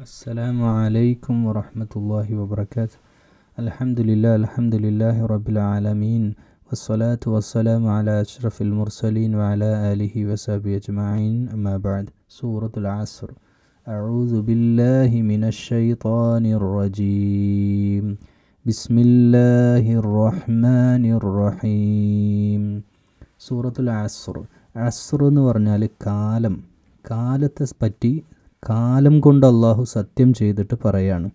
السلام عليكم ورحمة الله وبركاته الحمد لله الحمد لله رب العالمين والصلاة والسلام على أشرف المرسلين وعلى آله وصحبه أجمعين أما بعد سورة العصر أعوذ بالله من الشيطان الرجيم بسم الله الرحمن الرحيم സൂറത്തുൽ അസ്ർ അസ്ർ എന്ന് പറഞ്ഞാൽ കാലം കാലത്തെ പറ്റി കാലം കൊണ്ട് അള്ളാഹു സത്യം ചെയ്തിട്ട് പറയാണ്.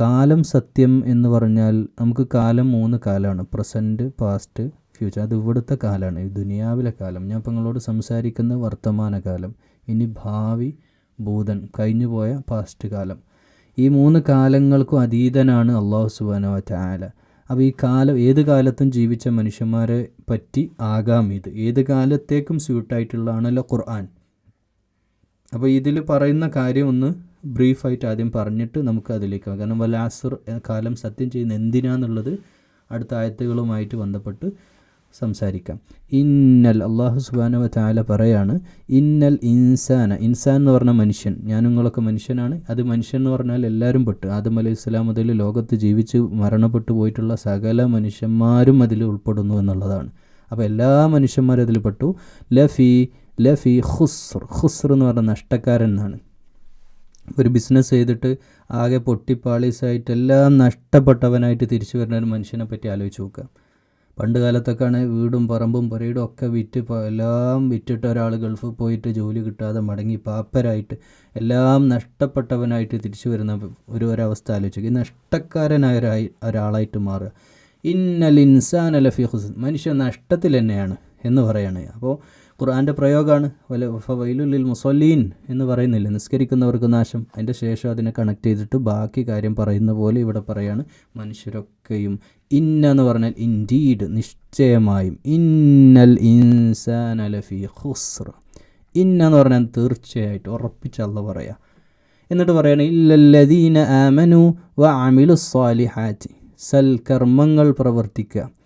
കാലം സത്യം എന്ന് പറഞ്ഞാൽ നമുക്ക് കാലം മൂന്ന് കാലമാണ്. Present past future. അത് ഇവിടുത്തെ കാലമാണ്. ഈ ദുനിയാവിലെ കാലം. ഞാൻ ഇപ്പം നിങ്ങളോട് സംസാരിക്കുന്ന വർത്തമാനകാലം ഇനി ഭാവി ഭൂതൻ കഴിഞ്ഞു പോയ പാസ്റ്റ് കാലം. ഈ മൂന്ന് കാലങ്ങൾക്കും അതീതനാണ് അള്ളാഹു സുബാനോ ചാല അപ്പോൾ ഈ കാലം ഏത് കാലത്തും ജീവിച്ച മനുഷ്യന്മാരെ പറ്റി ആകാം ഇത്. ഏത് കാലത്തേക്കും സ്യൂട്ടായിട്ടുള്ളതാണല്ലോ ഖുർആൻ. അപ്പോൾ ഇതിൽ പറയുന്ന കാര്യം ഒന്ന് ബ്രീഫായിട്ട് ആദ്യം പറഞ്ഞിട്ട് നമുക്ക് അതിലേക്ക്. കാരണം വലാസുർ കാലം സത്യം ചെയ്യുന്ന എന്തിനാന്നുള്ളത് അടുത്ത ആയത്തുകളുമായിട്ട് ബന്ധപ്പെട്ട് സംസാരിക്കാം. ഇന്നൽ അള്ളാഹു സുബാനവ താല പറയാണ് ഇന്നൽ ഇൻസാന ഇൻസാൻ എന്ന് പറഞ്ഞ മനുഷ്യൻ ഞാൻ നിങ്ങളൊക്കെ മനുഷ്യനാണ്. അത് മനുഷ്യൻ എന്ന് പറഞ്ഞാൽ എല്ലാവരും പെട്ട്. ആദം അലൈഹി ഇസ്ലാം മുതൽ ലോകത്ത് ജീവിച്ച് മരണപ്പെട്ടു പോയിട്ടുള്ള സകല മനുഷ്യന്മാരും അതിൽ ഉൾപ്പെടുന്നു എന്നുള്ളതാണ്. അപ്പോൾ എല്ലാ മനുഷ്യന്മാരും അതിൽ പെട്ടു. Luffy Luffy ഖുസ്ർ. ഖുസ്ർ എന്ന് പറഞ്ഞ നഷ്ടക്കാരൻ എന്നാണ്. ഒരു ബിസിനസ് ചെയ്തിട്ട് ആകെ പൊട്ടിപ്പാളീസായിട്ട് എല്ലാം നഷ്ടപ്പെട്ടവനായിട്ട് തിരിച്ചു വരുന്ന ഒരു മനുഷ്യനെ പറ്റി ആലോചിച്ച് നോക്കുക. പണ്ട് കാലത്തൊക്കെയാണ് വീടും പറമ്പും പുരയിടും ഒക്കെ വിറ്റ് എല്ലാം വിറ്റിട്ട് ഒരാൾ ഗൾഫിൽ പോയിട്ട് ജോലി കിട്ടാതെ മടങ്ങി പാപ്പരായിട്ട് എല്ലാം നഷ്ടപ്പെട്ടവനായിട്ട് തിരിച്ചു വരുന്ന ഒരു ഒരവസ്ഥ ഈ നഷ്ടക്കാരനായ ഒരാളായിട്ട് മാറുക. ഇന്നൽ ഇൻസാൻ അലഫി ഹുസൻ മനുഷ്യൻ നഷ്ടത്തിൽ തന്നെയാണ് എന്ന് പറയുകയാണ് അപ്പോൾ ഖുർആന്റെ പ്രയോഗമാണ് വല വൈലുലിൽ മുസല്ലീൻ എന്ന് പറയുന്നില്ല? നിസ്കരിക്കുന്നവർക്ക് നാശം. അതിന്റെ ശേഷം അതിനെ കണക്ട് ചെയ്തിട്ട് ബാക്കി കാര്യം പറയുന്ന പോലെ ഇവിടെ പറയാണ് മനുഷ്യരൊക്കെയും. ഇന്ന എന്ന് പറഞ്ഞാൽ ഇൻഡീഡ് നിശ്ചയമായും. ഇന്നൽ ഇൻസാൻ അലഫി ഹുസ്ർ ഇന്ന എന്ന് പറഞ്ഞാൽ തീർച്ചയായിട്ടും ഉറപ്പിച്ചല്ല പറയുക എന്നിട്ട് പറയണ ഇല്ലല്ലദീന ആമനു വ അമിലു സ്വാലിഹാറ്റി സൽക്കർമ്മങ്ങൾ പ്രവർത്തിക്കുക.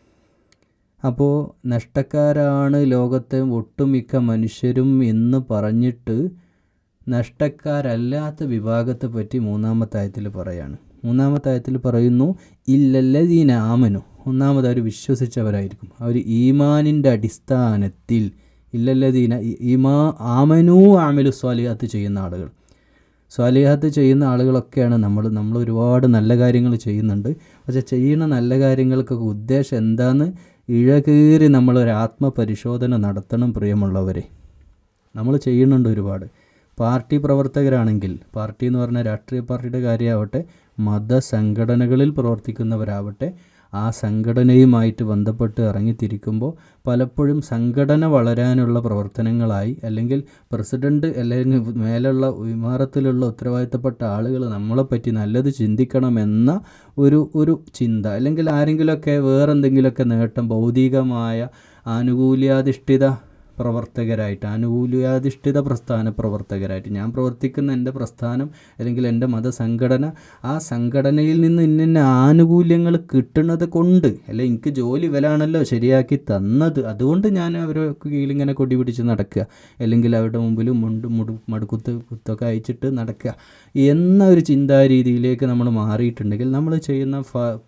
അപ്പോൾ നഷ്ടക്കാരാണ് ലോകത്തെ ഒട്ടുമിക്ക മനുഷ്യരും എന്ന് പറഞ്ഞിട്ട് നഷ്ടക്കാരല്ലാത്ത വിഭാഗത്തെ പറ്റി മൂന്നാമത്തെ ആയത്തിൽ പറയാണ്. മൂന്നാമത്തെ ആയത്തിൽ പറയുന്നു ഇല്ലല്ലദീന ആമനു. ഒന്നാമത് അവർ വിശ്വസിച്ചവരായിരിക്കും. അവർ ഈമാനിന്റെ അടിസ്ഥാനത്തിൽ ഇല്ലല്ലദീന ഈമാ ആമനു ആമിലു സ്വാലിഹാത്ത് ചെയ്യുന്ന ആളുകൾ. സ്വാലിഹാത്ത് ചെയ്യുന്ന ആളുകളൊക്കെയാണ് നമ്മൾ നമ്മൾ ഒരുപാട് നല്ല കാര്യങ്ങൾ ചെയ്യുന്നുണ്ട്. പക്ഷെ ചെയ്യുന്ന നല്ല കാര്യങ്ങൾക്കൊക്കെ ഉദ്ദേശം എന്താന്ന് ഇഴകീറി നമ്മളൊരു ആത്മപരിശോധന നടത്തണം പ്രിയമുള്ളവരെ. നമ്മൾ ചെയ്യുന്നുണ്ട് ഒരുപാട്. പാർട്ടി പ്രവർത്തകരാണെങ്കിൽ പാർട്ടി എന്ന് പറഞ്ഞാൽ രാഷ്ട്രീയ പാർട്ടിയുടെ കാര്യമാവട്ടെ മതസംഘടനകളിൽ പ്രവർത്തിക്കുന്നവരാവട്ടെ ആ സംഘടനയുമായിട്ട് ബന്ധപ്പെട്ട് ഇറങ്ങിത്തിരിക്കുമ്പോൾ പലപ്പോഴും സംഘടന വളരാനുള്ള പ്രവർത്തനങ്ങളായി അല്ലെങ്കിൽ പ്രസിഡന്റ് അല്ലെങ്കിൽ മേലുള്ള വിമാനത്തിലുള്ള ഉത്തരവാദിത്തപ്പെട്ട ആളുകൾ നമ്മളെപ്പറ്റി നല്ലത് ചിന്തിക്കണമെന്ന ഒരു ഒരു ചിന്ത അല്ലെങ്കിൽ ആരെങ്കിലുമൊക്കെ വേറെന്തെങ്കിലുമൊക്കെ നേട്ടം ഭൗതികമായ ആനുകൂല്യാധിഷ്ഠിത പ്രവർത്തകരായിട്ട് ആനുകൂല്യാധിഷ്ഠിത പ്രസ്ഥാന പ്രവർത്തകരായിട്ട്. ഞാൻ പ്രവർത്തിക്കുന്ന എന്റെ പ്രസ്ഥാനം അല്ലെങ്കിൽ എന്റെ മതസംഘടന ആ സംഘടനയിൽ നിന്ന് ഇന്ന ആനുകൂല്യങ്ങൾ കിട്ടുന്നത് കൊണ്ട് അല്ലെ എനിക്ക് ജോലി വിലാണല്ലോ ശരിയാക്കി തന്നത് അതുകൊണ്ട് ഞാൻ അവരെ കീഴിലിങ്ങനെ കൊടി പിടിച്ച് നടക്കുക. അല്ലെങ്കിൽ അവരുടെ മുമ്പിൽ മുണ്ട് മുടു മടുക്കുത്ത് കുത്തൊക്കെ അയച്ചിട്ട് നടക്കുക. എന്ന ഒരു ചിന്താരീതിയിലേക്ക് നമ്മൾ മാറിയിട്ടുണ്ടെങ്കിൽ നമ്മൾ ചെയ്യുന്ന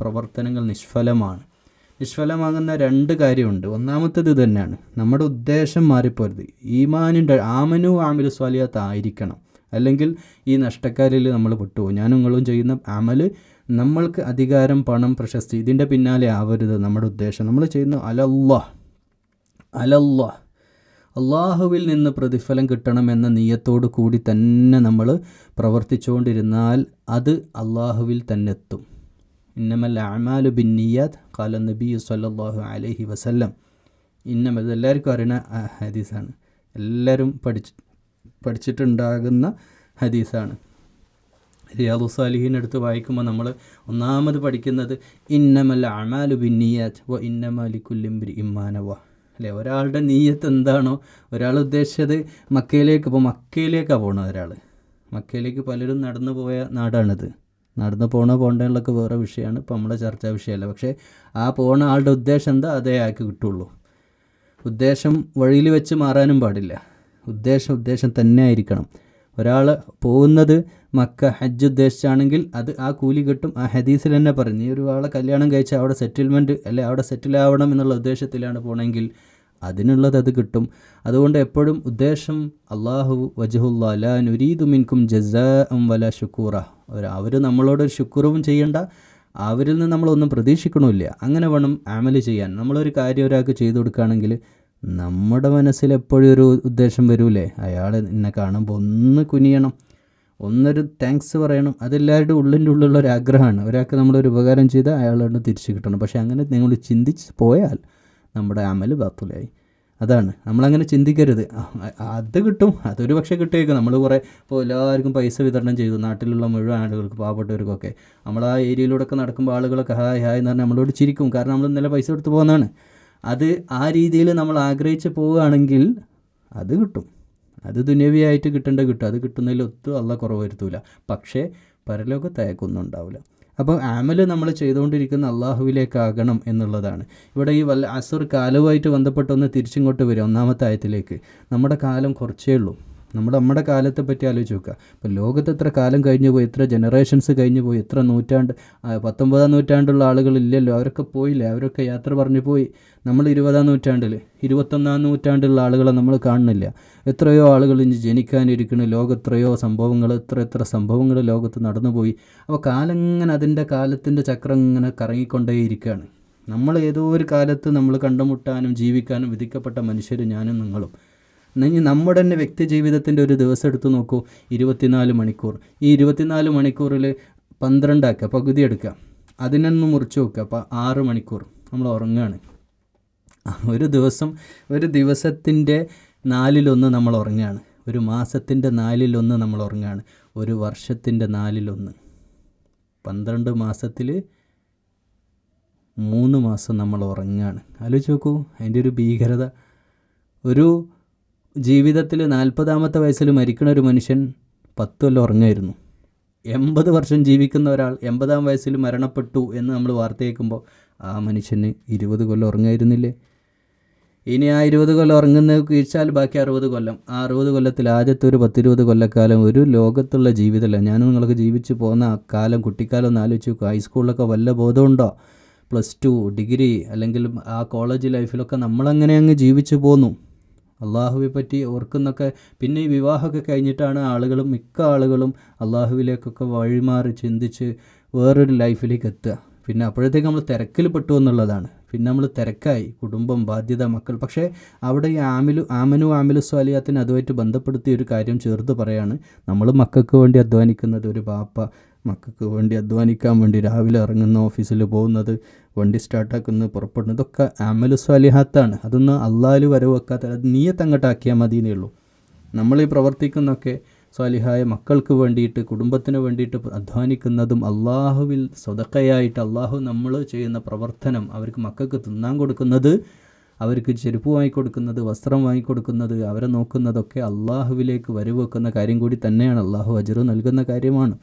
പ്രവർത്തനങ്ങൾ നിഷ്ഫലമാണ്. നിഷ്ഫലമാകുന്ന രണ്ട് കാര്യമുണ്ട്. ഒന്നാമത്തേത് തന്നെയാണ്. നമ്മുടെ ഉദ്ദേശം മാറിപ്പോരുത്. ഈമാനിന്റെ ആമനു ആമിലു സ്വാലിയാത്ത് ആയിരിക്കണം. അല്ലെങ്കിൽ ഈ നഷ്ടക്കാരിൽ നമ്മൾ പെട്ടുപോകും. ഞാനും നിങ്ങളും ചെയ്യുന്ന അമൽ നമ്മൾക്ക് അധികാരം പണം പ്രശസ്തി ഇതിന്റെ പിന്നാലെ ആവരുത് നമ്മുടെ ഉദ്ദേശം. നമ്മൾ ചെയ്യുന്ന അലല്ലാ. അലല്ലാ. അള്ളാഹുവിൽ നിന്ന് പ്രതിഫലം കിട്ടണം എന്ന നീയത്തോടു കൂടി തന്നെ നമ്മൾ പ്രവർത്തിച്ചുകൊണ്ടിരുന്നാൽ അത് അള്ളാഹുവിൽ തന്നെ എത്തും ഇന്നമൽ അമാലു ബിൻ നിയാദ് കാല നബി സല്ലല്ലാഹു അലഹി വസല്ലം ഇന്നമൽ എല്ലാവർക്കും അറിയുന്ന ആ ഹദീസാണ്. എല്ലാവരും പഠിച്ച് പഠിച്ചിട്ടുണ്ടാകുന്ന ഹദീസാണ്. റിയാദു സാലിഹീൻ അടുത്ത് വായിക്കുമ്പോൾ നമ്മൾ ഒന്നാമത് പഠിക്കുന്നത് ഇന്നമൽ അമാലു ബിൻ നിയാദ് വ ഇന്നമലിക്കുല്ലിംബി ഇമ്മാനവ അല്ലേ? ഒരാളുടെ നീയത്ത് എന്താണോ ഒരാൾ ഉദ്ദേശിച്ചത് മക്കയിലേക്ക് ഇപ്പോൾ മക്കയിലേക്കാണ് പോകണം ഒരാൾ. മക്കയിലേക്ക് പലരും നടന്നു പോയ നാടാണിത്. നടന്നു പോണ പോകേണ്ടതൊക്കെ വേറെ വിഷയമാണ്. ഇപ്പോൾ നമ്മുടെ ചർച്ചാ വിഷയമല്ല. പക്ഷേ ആ പോണ ആളുടെ ഉദ്ദേശം എന്താ? അതേ ആൾക്ക് കിട്ടുള്ളൂ. ഉദ്ദേശം വഴിയിൽ വെച്ച് മാറാനും പാടില്ല. ഉദ്ദേശം ഉദ്ദേശം തന്നെ ആയിരിക്കണം. ഒരാൾ പോകുന്നത് മക്ക ഹജ്ജ് ഉദ്ദേശിച്ചാണെങ്കിൽ അത് ആ കൂലി കിട്ടും. ആ ഹദീസിൽ തന്നെ പറഞ്ഞു ഈ ഒരു ആളെ കല്യാണം കഴിച്ചാൽ അവിടെ സെറ്റിൽമെന്റ് അല്ലെ അവിടെ സെറ്റിൽ ആവണം എന്നുള്ള ഉദ്ദേശത്തിലാണ് പോകണമെങ്കിൽ അതിനുള്ളത് അത് കിട്ടും. അതുകൊണ്ട് എപ്പോഴും ഉദ്ദേശം അള്ളാഹു വജഹുല്ലാ ലാ നുരീദു മിൻകും ജസാ വല ഷുക്കൂറ അവർ നമ്മളോട് ശുക്രവും ചെയ്യണ്ട അവരിൽ നിന്ന് നമ്മളൊന്നും പ്രതീക്ഷിക്കണമില്ല. അങ്ങനെ വേണം ആമൽ ചെയ്യാൻ. നമ്മളൊരു കാര്യം ഒരാൾക്ക് ചെയ്തു കൊടുക്കുകയാണെങ്കിൽ നമ്മുടെ മനസ്സിൽ എപ്പോഴും ഒരു ഉദ്ദേശം വരൂലേ? അയാൾ എന്നെ കാണുമ്പോൾ ഒന്ന് കുനിയണം ഒന്നൊരു താങ്ക്സ് പറയണം. അതെല്ലാവരുടെ ഉള്ളിന്റെ ഉള്ളിലുള്ള ഒരു ആഗ്രഹമാണ്. ഒരാൾക്ക് നമ്മളൊരു ഉപകാരം ചെയ്താൽ അയാളോട് തിരിച്ചു കിട്ടണം. പക്ഷേ അങ്ങനെ നിങ്ങൾ ചിന്തിച്ച് പോയാൽ നമ്മുടെ അമൽ ബാത്തുലായി അതാണ്. നമ്മളങ്ങനെ ചിന്തിക്കരുത്. അത് കിട്ടും. അതൊരു പക്ഷേ കിട്ടിയേക്കും നമ്മൾ കുറേ ഇപ്പോൾ എല്ലാവർക്കും പൈസ വിതരണം ചെയ്തു. നാട്ടിലുള്ള മുഴുവൻ ആളുകൾക്ക് പാവപ്പെട്ടവർക്കൊക്കെ. നമ്മൾ ആ ഏരിയയിലൂടെ ഒക്കെ നടക്കുമ്പോൾ ആളുകളൊക്കെ ഹായ് ഹായ് എന്ന് പറഞ്ഞാൽ നമ്മളോട് ചിരിക്കും. കാരണം നമ്മൾ ഇന്നലെ പൈസ കൊടുത്ത് പോകുന്നതാണ് അത് ആ രീതിയിൽ നമ്മൾ ആഗ്രഹിച്ച് പോവുകയാണെങ്കിൽ അത് കിട്ടും. അത് ദുനവിയായിട്ട് കിട്ടേണ്ട കിട്ടും. അത് കിട്ടുന്നതിൽ ഒത്തും അല്ല കുറവ് വരുത്തൂല. പക്ഷേ പരലോകത്തയക്കൊന്നും ഉണ്ടാവില്ല. അപ്പോൾ ആമൽ നമ്മൾ ചെയ്തുകൊണ്ടിരിക്കുന്ന അള്ളാഹുവിലേക്കാകണം എന്നുള്ളതാണ്. ഇവിടെ ഈ വല്ല അസുർ കാലവുമായിട്ട് ബന്ധപ്പെട്ടൊന്ന് തിരിച്ചിങ്ങോട്ട് വരും ഒന്നാമത്തെ ആയത്തിലേക്ക്. നമ്മുടെ കാലം കുറച്ചേ ഉള്ളൂ. നമ്മുടെ നമ്മുടെ കാലത്തെ പറ്റി ആലോചിച്ച് നോക്കുക. ഇപ്പോൾ ലോകത്ത് എത്ര കാലം കഴിഞ്ഞു പോയി എത്ര ജനറേഷൻസ് കഴിഞ്ഞു പോയി എത്ര നൂറ്റാണ്ട് പത്തൊമ്പതാം നൂറ്റാണ്ടുള്ള ആളുകളില്ലല്ലോ അവരൊക്കെ പോയില്ലേ അവരൊക്കെ യാത്ര പറഞ്ഞു പോയി. നമ്മൾ ഇരുപതാം നൂറ്റാണ്ടിൽ ഇരുപത്തൊന്നാം നൂറ്റാണ്ടുള്ള ആളുകളെ നമ്മൾ കാണുന്നില്ല. എത്രയോ ആളുകൾ ഇനി ജനിക്കാനിരിക്കുന്നു ലോകത്രയോ സംഭവങ്ങൾ എത്ര എത്ര സംഭവങ്ങൾ ലോകത്ത് നടന്നുപോയി അപ്പോൾ കാലം ഇങ്ങനെ അതിന്റെ കാലത്തിന്റെ ചക്രം ഇങ്ങനെ കറങ്ങിക്കൊണ്ടേയിരിക്കുകയാണ് നമ്മൾ ഏതോ ഒരു കാലത്ത് നമ്മൾ കണ്ടുമുട്ടാനും ജീവിക്കാനും വിധിക്കപ്പെട്ട മനുഷ്യർ ഞാനും നിങ്ങളും. ഇനി നമ്മുടെ തന്നെ വ്യക്തി ജീവിതത്തിന്റെ ഒരു ദിവസം എടുത്ത് നോക്കൂ. ഇരുപത്തിനാല് മണിക്കൂർ. ഈ ഇരുപത്തിനാല് മണിക്കൂറിൽ പന്ത്രണ്ടാക്കുക പകുതി എടുക്കുക. അതിനൊന്ന് മുറിച്ച് നോക്കുക. അപ്പോൾ ആറ് മണിക്കൂർ. നമ്മൾ ഉറങ്ങുകയാണ് ഒരു ദിവസം ഒരു ദിവസത്തിന്റെ നാലിലൊന്ന് നമ്മൾ ഉറങ്ങുകയാണ് ഒരു മാസത്തിന്റെ നാലിലൊന്ന് നമ്മൾ ഉറങ്ങുകയാണ് ഒരു വർഷത്തിന്റെ നാലിലൊന്ന്. പന്ത്രണ്ട് മാസത്തിൽ മൂന്ന് മാസം നമ്മൾ ഉറങ്ങുകയാണ് ആലോചിച്ച് നോക്കൂ. അതിന്റെ ഒരു ഭീകരത. ഒരു ജീവിതത്തിൽ നാൽപ്പതാമത്തെ വയസ്സിൽ മരിക്കുന്ന ഒരു മനുഷ്യൻ പത്ത് കൊല്ലം ഉറങ്ങായിരുന്നു. എൺപത് വർഷം ജീവിക്കുന്ന ഒരാൾ എൺപതാം വയസ്സിൽ മരണപ്പെട്ടു എന്ന് നമ്മൾ വാർത്ത കേൾക്കുമ്പോൾ ആ മനുഷ്യന് ഇരുപത് കൊല്ലം ഉറങ്ങായിരുന്നില്ലേ? ഇനി ആ ഇരുപത് കൊല്ലം ഉറങ്ങുന്ന കഴിച്ചാൽ ബാക്കി അറുപത് കൊല്ലം. ആ അറുപത് കൊല്ലത്തിൽ ആദ്യത്തെ ഒരു പത്തിരുപത് കൊല്ലക്കാലം ഒരു ലോകത്തുള്ള ജീവിതമല്ല. ഞാനും നിങ്ങളൊക്കെ ജീവിച്ച് പോകുന്ന ആ കാലം കുട്ടിക്കാലം ഒന്ന് ആലോചിച്ച് നോക്കുക ഹൈസ്കൂളിലൊക്കെ വല്ല ബോധമുണ്ടോ പ്ലസ് ടു ഡിഗ്രി അല്ലെങ്കിൽ ആ കോളേജ് ലൈഫിലൊക്കെ നമ്മളങ്ങനെ അങ്ങ് ജീവിച്ചു പോന്നു. അള്ളാഹുവെ പറ്റി ഓർക്കുന്നൊക്കെ പിന്നെ ഈ വിവാഹമൊക്കെ കഴിഞ്ഞിട്ടാണ് ആളുകളും മിക്ക ആളുകളും അള്ളാഹുവിലേക്കൊക്കെ വഴിമാറി ചിന്തിച്ച് വേറൊരു ലൈഫിലേക്ക് എത്തുക. പിന്നെ അപ്പോഴത്തേക്ക് നമ്മൾ തിരക്കിൽ പെട്ടു എന്നുള്ളതാണ്. പിന്നെ നമ്മൾ തിരക്കായി. കുടുംബം ബാധ്യത മക്കൾ. പക്ഷേ അവിടെ ഈ ആമിലു ആമനു ആമിലു സ്വാലിയാത്തിന് അതുമായിട്ട് ബന്ധപ്പെടുത്തിയ ഒരു കാര്യം ചേർത്ത് പറയാണ്. നമ്മൾ മക്കൾക്ക് വേണ്ടി അധ്വാനിക്കുന്നത് ഒരു പാപ്പ മക്കൾക്ക് വേണ്ടി അധ്വാനിക്കാൻ വേണ്ടി രാവിലെ ഇറങ്ങുന്ന ഓഫീസിൽ പോകുന്നത് വണ്ടി സ്റ്റാർട്ടാക്കുന്നത് പുറപ്പെടുന്നത് ഒക്കെ അമലു സ്വാലിഹാത്താണ്. അതൊന്നും അള്ളാഹ് വരവെക്കാത്ത അത് അത് നീയത്തങ്ങോട്ടാക്കിയാൽ മതി എന്നേ ഉള്ളൂ. നമ്മൾ ഈ പ്രവർത്തിക്കുന്നൊക്കെ സ്വാലിഹായ മക്കൾക്ക് വേണ്ടിയിട്ട് കുടുംബത്തിന് വേണ്ടിയിട്ട് അധ്വാനിക്കുന്നതും അള്ളാഹുവിൽ സ്വതക്കയായിട്ട് അള്ളാഹു നമ്മൾ ചെയ്യുന്ന പ്രവർത്തനം അവർക്ക് മക്കൾക്ക് തിന്നാൻ കൊടുക്കുന്നത് അവർക്ക് ചെരുപ്പ് വാങ്ങിക്കൊടുക്കുന്നത് വസ്ത്രം വാങ്ങിക്കൊടുക്കുന്നത് അവരെ നോക്കുന്നതൊക്കെ അള്ളാഹുവിലേക്ക് വെക്കുന്ന കാര്യം കൂടി തന്നെയാണ്. അള്ളാഹു അജറു നൽകുന്ന കാര്യമാണ്.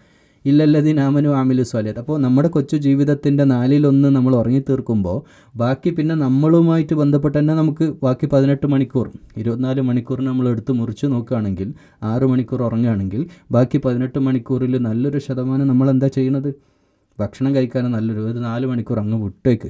ഇല്ലല്ലതീൻ ആമനു ആമിലു സ്വാലിയത് അപ്പോൾ നമ്മുടെ കൊച്ചു ജീവിതത്തിന്റെ നാലിലൊന്ന് നമ്മൾ ഉറങ്ങി തീർക്കുമ്പോൾ ബാക്കി പിന്നെ നമ്മളുമായിട്ട് ബന്ധപ്പെട്ട് തന്നെ നമുക്ക് ബാക്കി പതിനെട്ട് മണിക്കൂർ ഇരുപത്തിനാല് മണിക്കൂറിന് നമ്മൾ എടുത്ത് മുറിച്ച് നോക്കുകയാണെങ്കിൽ ആറ് മണിക്കൂർ ഉറങ്ങുകയാണെങ്കിൽ ബാക്കി പതിനെട്ട് മണിക്കൂറിൽ നല്ലൊരു ശതമാനം നമ്മൾ എന്താ ചെയ്യുന്നത്? ഭക്ഷണം കഴിക്കാൻ നല്ലൊരു ഒരു നാല് മണിക്കൂർ അങ്ങ് വിട്ടേക്ക്.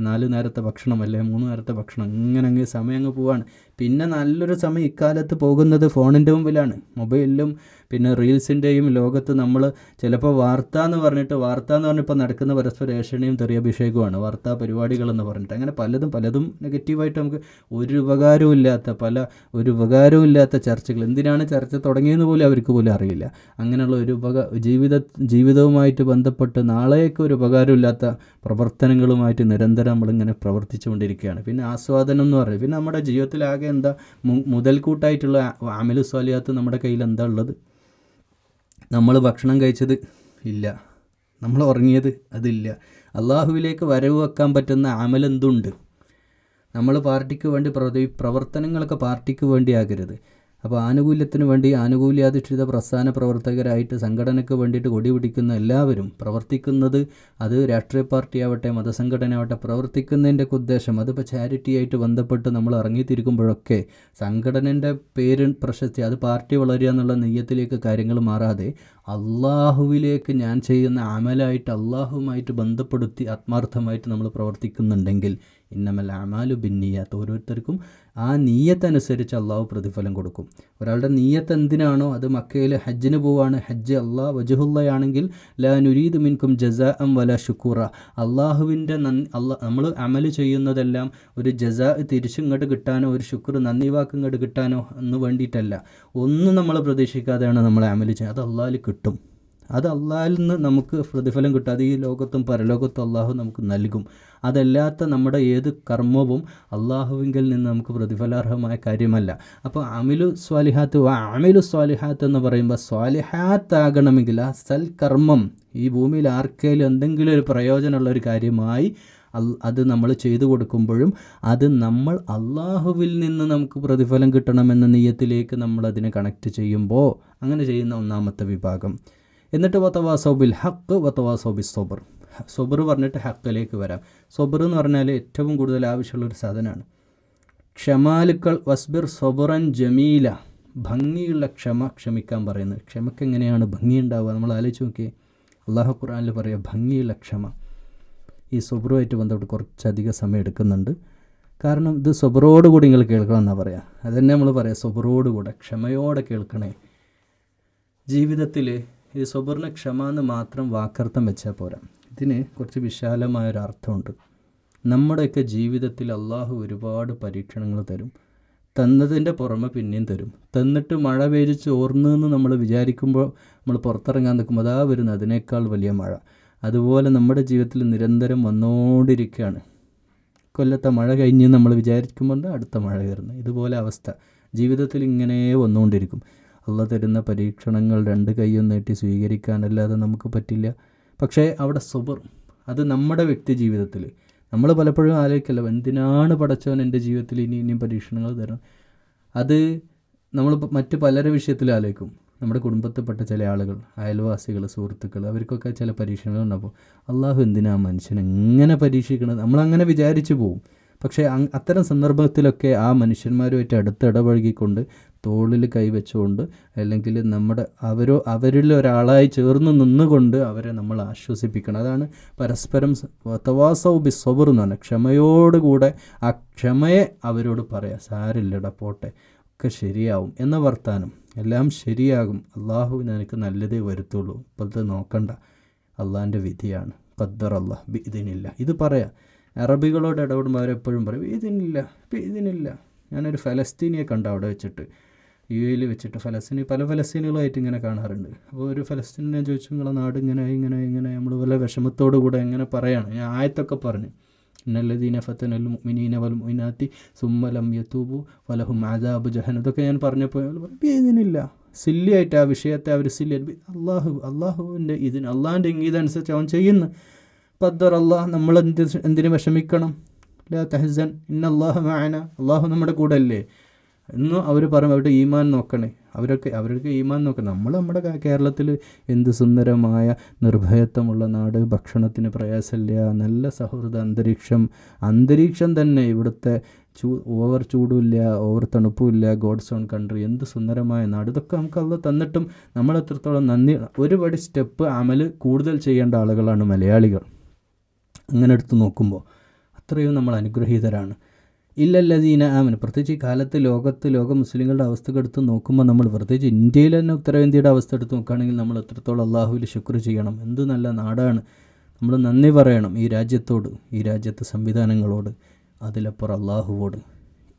നാല് നേരത്തെ ഭക്ഷണം അല്ലെ മൂന്ന് നേരത്തെ ഭക്ഷണം ഇങ്ങനെ അങ്ങ് സമയം അങ്ങ് പോവാണ്. പിന്നെ നല്ലൊരു സമയം ഇക്കാലത്ത് പോകുന്നത് ഫോണിന്റെ മുമ്പിലാണ്. മൊബൈലിലും പിന്നെ റീൽസിന്റെയും ലോകത്ത് നമ്മൾ ചിലപ്പോൾ വാർത്ത എന്ന് പറഞ്ഞിട്ട് വാർത്ത എന്ന് പറഞ്ഞിപ്പോൾ നടക്കുന്ന പരസ്പര ഏഷണിയും തെറിയഭിഷേകവുമാണ് വാർത്താ പരിപാടികളെന്ന് പറഞ്ഞിട്ട്. അങ്ങനെ പലതും പലതും നെഗറ്റീവായിട്ട് നമുക്ക് ഒരു ഉപകാരവും ഇല്ലാത്ത പല ഒരു ഉപകാരവും ഇല്ലാത്ത ചർച്ചകൾ. എന്തിനാണ് ചർച്ച തുടങ്ങിയെന്ന് പോലും അവർക്ക് പോലും അറിയില്ല. അങ്ങനെയുള്ള ഒരു ഉപക ജീവിത ജീവിതവുമായിട്ട് ബന്ധപ്പെട്ട് നാളെയൊക്കെ ഒരു ഉപകാരമില്ലാത്ത പ്രവർത്തനങ്ങളുമായിട്ട് നിരന്തരം നമ്മളിങ്ങനെ പ്രവർത്തിച്ചുകൊണ്ടിരിക്കുകയാണ്. പിന്നെ ആസ്വാദനം എന്ന് പറയുന്നത് പിന്നെ നമ്മുടെ ജീവിതത്തിലാകെ എന്താ മുതൽക്കൂട്ടായിട്ടുള്ള അമിലു സ്വാലിയാത്ത് നമ്മുടെ കയ്യിൽ എന്താ ഉള്ളത്? നമ്മൾ ഭക്ഷണം കഴിച്ചത് ഇല്ല. നമ്മൾ ഉറങ്ങിയത് അതില്ല അള്ളാഹുവിലേക്ക് വരവ് വെക്കാൻ പറ്റുന്ന അമൽ എന്തുണ്ട്? നമ്മൾ പാർട്ടിക്ക് വേണ്ടി പ്രവർത്തി പ്രവർത്തനങ്ങളൊക്കെ പാർട്ടിക്ക് വേണ്ടി ആകരുത്. അപ്പോൾ ആനുകൂല്യത്തിന് വേണ്ടി ആനുകൂല്യാധിഷ്ഠിത പ്രസ്ഥാന പ്രവർത്തകരായിട്ട് സംഘടനയ്ക്ക് വേണ്ടിയിട്ട് കൊടി പിടിക്കുന്ന എല്ലാവരും പ്രവർത്തിക്കുന്നത് അത് രാഷ്ട്രീയ പാർട്ടിയാവട്ടെ മതസംഘടനയാവട്ടെ പ്രവർത്തിക്കുന്നതിന്റെയൊക്കെ ഉദ്ദേശം. അതിപ്പോൾ ചാരിറ്റിയായിട്ട് ബന്ധപ്പെട്ട് നമ്മൾ ഇറങ്ങിത്തിരിക്കുമ്പോഴൊക്കെ സംഘടനന്റെ പേര് പ്രശസ്തി അത് പാർട്ടി വളരുക എന്നുള്ള നെയ്യത്തിലേക്ക് കാര്യങ്ങൾ മാറാതെ അള്ളാഹുവിലേക്ക് ഞാൻ ചെയ്യുന്ന അമലായിട്ട് അള്ളാഹുമായിട്ട് ബന്ധപ്പെടുത്തി ആത്മാർത്ഥമായിട്ട് നമ്മൾ പ്രവർത്തിക്കുന്നുണ്ടെങ്കിൽ ഇന്നമൽ അമാലു ബിന്നിയാത്ത്. ഓരോരുത്തർക്കും ആ നീയത്തനുസരിച്ച് അള്ളാഹു പ്രതിഫലം കൊടുക്കും. ഒരാളുടെ നീയത്ത് എന്തിനാണോ അത് മക്കയിൽ ഹജ്ജിന് പോവാണ്. ഹജ്ജ് അള്ളാഹ് വജുഹുല്ലയാണെങ്കിൽ ലാ നുരീദ് മിൻകും ജസ അം വല ഷുക്കൂറ അള്ളാഹുവിന്റെ നന്ദി അള്ളാഹ് നമ്മൾ അമൽ ചെയ്യുന്നതെല്ലാം ഒരു ജസാ തിരിച്ചിങ്ങോട്ട് കിട്ടാനോ ഒരു ശുക്ർ നന്ദി വാക്ക് ഇങ്ങോട്ട് കിട്ടാനോ എന്ന് വേണ്ടിയിട്ടല്ല. ഒന്നും നമ്മൾ പ്രതീക്ഷിക്കാതെയാണ് നമ്മൾ അമൽ ചെയ്യുന്നത് അത് അള്ളാഹിൽ കിട്ടും. അത് അള്ളാഹിൽ നിന്ന് നമുക്ക് പ്രതിഫലം കിട്ടും. അത് ഈ ലോകത്തും പരലോകത്തും അള്ളാഹു നമുക്ക് നൽകും. അതല്ലാത്ത നമ്മുടെ ഏത് കർമ്മവും അള്ളാഹുവിങ്കിൽ നിന്ന് നമുക്ക് പ്രതിഫലാർഹമായ കാര്യമല്ല. അപ്പോൾ അമിലു സ്വാലിഹാത്ത് അമിലു സ്വാലിഹാത്ത് എന്ന് പറയുമ്പോൾ സ്വാലിഹാത്ത് ആകണമെങ്കിൽ ആ സൽക്കർമ്മം ഈ ഭൂമിയിൽ ആർക്കെങ്കിലും എന്തെങ്കിലും ഒരു പ്രയോജനമുള്ള ഒരു കാര്യമായി അത് നമ്മൾ ചെയ്തു കൊടുക്കുമ്പോഴും അത് നമ്മൾ അള്ളാഹുവിൽ നിന്ന് നമുക്ക് പ്രതിഫലം കിട്ടണമെന്ന നീയത്തിലേക്ക് നമ്മൾ അതിനെ കണക്ട് ചെയ്യുമ്പോൾ അങ്ങനെ ചെയ്യുന്ന ഒന്നാമത്തെ വിഭാഗം. എന്നിട്ട് വത്തവാസോബിൽ ഹക്ക് വത്തവാസോബിൽ സൊബർ സൊബർ പറഞ്ഞിട്ട് ഹക്കിലേക്ക് വരാം. സൊബർ എന്ന് പറഞ്ഞാൽ ഏറ്റവും കൂടുതൽ ആവശ്യമുള്ളൊരു സാധനമാണ്. ക്ഷമാലുക്കൾ വസ്ബിർ സൊബറൻ ജമീല. ഭംഗിയുള്ള ക്ഷമ ക്ഷമിക്കാൻ പറയുന്നത്. ക്ഷമക്ക് എങ്ങനെയാണ് ഭംഗി ഉണ്ടാവുക? നമ്മൾ ആലോചിച്ച് നോക്കിയേ. അള്ളാഹു ഖുറാനിൽ പറയുക ഭംഗിയുള്ള ക്ഷമ. ഈ സൊബറുമായിട്ട് ബന്ധപ്പെട്ട് കുറച്ചധികം സമയം എടുക്കുന്നുണ്ട്. കാരണം ഇത് സൊബറോടുകൂടി നിങ്ങൾ കേൾക്കണം കേൾക്കണമെന്നാണ് പറയുക അതന്നെ നമ്മൾ പറയാം സൊബറോടുകൂടെ ക്ഷമയോടെ കേൾക്കണേ. ജീവിതത്തിൽ ഈ സൊബറിന് ക്ഷമ എന്ന് മാത്രം വാക്കർത്ഥം വെച്ചാൽ പോരാ. ഇതിന് കുറച്ച് വിശാലമായൊരു അർത്ഥമുണ്ട് നമ്മുടെയൊക്കെ ജീവിതത്തിൽ അള്ളാഹു ഒരുപാട് പരീക്ഷണങ്ങൾ തരും. തന്നതിന്റെ പുറമെ പിന്നെയും തരും. തന്നിട്ട് മഴ പെയ്ത് ചോർന്നെന്ന് നമ്മൾ വിചാരിക്കുമ്പോൾ നമ്മൾ പുറത്തിറങ്ങാൻ നിൽക്കുമ്പോൾ അതാ വരുന്ന അതിനേക്കാൾ വലിയ മഴ. അതുപോലെ നമ്മുടെ ജീവിതത്തിൽ നിരന്തരം വന്നുകൊണ്ടിരിക്കുകയാണ്. കൊല്ലത്തെ മഴ കഴിഞ്ഞ് നമ്മൾ വിചാരിക്കുമ്പോൾ അടുത്ത മഴ കയറുന്നത് ഇതുപോലെ അവസ്ഥ. ജീവിതത്തിൽ ഇങ്ങനെ വന്നുകൊണ്ടിരിക്കും. അള്ള തരുന്ന പരീക്ഷണങ്ങൾ രണ്ട് കൈയും നീട്ടി സ്വീകരിക്കാനല്ലാതെ നമുക്ക് പറ്റില്ല. പക്ഷേ അവിടെ സുബർ അത് നമ്മുടെ വ്യക്തി ജീവിതത്തിൽ നമ്മൾ പലപ്പോഴും ആലോചിക്കല്ലോ എന്തിനാണ് പടച്ചവൻ എന്റെ ജീവിതത്തിൽ ഇനി ഇനിയും പരീക്ഷണങ്ങൾ തരണം അത് നമ്മൾ മറ്റ് പലരുടെ വിഷയത്തിൽ ആലോചിക്കും. നമ്മുടെ കുടുംബത്തിൽപ്പെട്ട ചില ആളുകൾ അയൽവാസികൾ സുഹൃത്തുക്കൾ അവർക്കൊക്കെ ചില പരീക്ഷണങ്ങൾ ഉണ്ടാകും അള്ളാഹു എന്തിനാ മനുഷ്യൻ എങ്ങനെ പരീക്ഷിക്കണത്? നമ്മളങ്ങനെ വിചാരിച്ചു പോവും. പക്ഷേ അത്തരം സന്ദർഭത്തിലൊക്കെ ആ മനുഷ്യന്മാരുമായിട്ട് അടുത്ത് ഇടപഴകിക്കൊണ്ട് തോളിൽ കൈവച്ചുകൊണ്ട് അല്ലെങ്കിൽ നമ്മുടെ അവരോ അവരിൽ ഒരാളായി ചേർന്ന് നിന്നുകൊണ്ട് അവരെ നമ്മൾ ആശ്വസിപ്പിക്കണം. അതാണ് പരസ്പരം തവാസൗ ബി എന്ന് പറഞ്ഞാൽ ക്ഷമയോടുകൂടെ ആ ക്ഷമയെ അവരോട് പറയാം സാരില്ലട പോട്ടെ ഒക്കെ ശരിയാവും എന്ന വർത്താനം. എല്ലാം ശരിയാകും. അള്ളാഹു നിനക്ക് നല്ലതേ വരുത്തുള്ളൂ. ഇപ്പോഴത്തെ നോക്കണ്ട. അള്ളാഹിന്റെ വിധിയാണ്. ഖദ്ദർ അള്ളാഹ് ബി ഇതിനില്ല ഇത് പറയാം. അറബികളോട് ഇടപെടുമ്പോൾ അവരെപ്പോഴും പറയും ഇതിനില്ല ഇതിനില്ല ഞാനൊരു ഫലസ്തീനിയെ കണ്ട അവിടെ വെച്ചിട്ട്. യു എയിൽ വെച്ചിട്ട് ഫലസ്തീനി പല ഫലസ്തീനികളായിട്ട് ഇങ്ങനെ കാണാറുണ്ട്. അപ്പോൾ ഒരു ഫലസ്തീനെ ചോദിച്ചു നിങ്ങളെ നാട് ഇങ്ങനെ ഇങ്ങനെ ഇങ്ങനെ നമ്മൾ വല്ല വിഷമത്തോടു കൂടെ എങ്ങനെ പറയാണ്. ഞാൻ ആയത്തൊക്കെ പറഞ്ഞു. ഇന്നല്ലദീന ഫത്തനൽ മുഅ്മിനീന വൽ മുഅ്മിനാത്തി സുമ്മലം യതൂബു ഫലഹും മാതാബു ജഹൻ ഇതൊക്കെ ഞാൻ പറഞ്ഞപ്പോൾ ഇതിനില്ല സില്ലിയായിട്ട് ആ വിഷയത്തെ അവർ സില്ലി അള്ളാഹു അള്ളാഹുവിന്റെ ഇതിന് അള്ളാഹിന്റെ ഇംഗീതനുസരിച്ച് അവൻ ചെയ്യുന്നു. പദ്ദർ അള്ളാഹ് നമ്മൾ എന്ത് എന്തിനു വിഷമിക്കണം? ലാ തഹസൻ ഇന്ന അള്ളാഹു മാന അള്ളാഹു നമ്മുടെ കൂടെ അല്ലേ? എന്നും അവർ പറയും അവരുടെ ഈമാൻ നോക്കണേ. അവരൊക്കെ അവരൊക്കെ ഈമാൻ നോക്കണം. നമ്മൾ നമ്മുടെ കേരളത്തിൽ എന്ത് സുന്ദരമായ നിർഭയത്വമുള്ള നാട് ഭക്ഷണത്തിന് പ്രയാസമില്ല നല്ല സൗഹൃദ അന്തരീക്ഷം. അന്തരീക്ഷം തന്നെ ഇവിടുത്തെ ചൂ ഓവർ ചൂടുമില്ല ഓവർ തണുപ്പുമില്ല ഗോഡ്സ് ഓൺ കൺട്രി. എന്ത് സുന്ദരമായ നാട്. ഇതൊക്കെ നമുക്ക് അത് തന്നിട്ടും നമ്മൾ എത്രത്തോളം നന്ദി ഒരുപാട് സ്റ്റെപ്പ് അമൽ കൂടുതൽ ചെയ്യേണ്ട ആളുകളാണ് മലയാളികൾ. അങ്ങനെ എടുത്ത് നോക്കുമ്പോൾ അത്രയും നമ്മൾ അനുഗ്രഹീതരാണ്. ഇല്ലല്ലദീന ആമൻ. പ്രത്യേകിച്ച് ഈ കാലത്ത് ലോകത്ത് ലോക മുസ്ലിങ്ങളുടെ അവസ്ഥ എടുത്ത് നോക്കുമ്പോൾ നമ്മൾ പ്രത്യേകിച്ച് ഇന്ത്യയിൽ തന്നെ ഉത്തരേന്ത്യയുടെ അവസ്ഥ എടുത്ത് നോക്കുകയാണെങ്കിൽ നമ്മൾ എത്രത്തോളം അള്ളാഹുവിൽ ശുക്ർ ചെയ്യണം. എന്ത് നല്ല നാടാണ്. നമ്മൾ നന്ദി പറയണം ഈ രാജ്യത്തോട് ഈ രാജ്യത്തെ സംവിധാനങ്ങളോട് അതിലപ്പുറം അള്ളാഹുവോട്.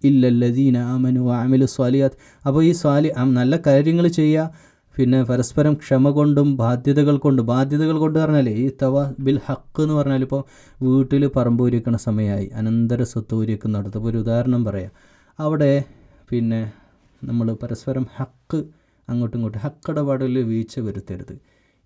ഇല്ലല്ലതീന ആമനു ആമിലു സ്വാലിയാത്ത് അപ്പോൾ ഈ സ്വാലി നല്ല കാര്യങ്ങൾ ചെയ്യുക. പിന്നെ പരസ്പരം ക്ഷമ കൊണ്ടും ബാധ്യതകൾ കൊണ്ടും ബാധ്യതകൾ കൊണ്ട് പറഞ്ഞാൽ ഈ തവ ബിൽ ഹക്ക് എന്ന് പറഞ്ഞാൽ ഇപ്പോൾ വീട്ടിൽ പറമ്പ് ഉരിക്കണ സമയമായി അനന്തര സ്വത്ത് ഉരിക്കുന്നിടത്ത് ഇപ്പോൾ ഒരു ഉദാഹരണം പറയാം. അവിടെ പിന്നെ നമ്മൾ പരസ്പരം ഹക്ക് അങ്ങോട്ടും ഇങ്ങോട്ടും ഹക്കിടപാടിൽ വീഴ്ച വരുത്തരുത്.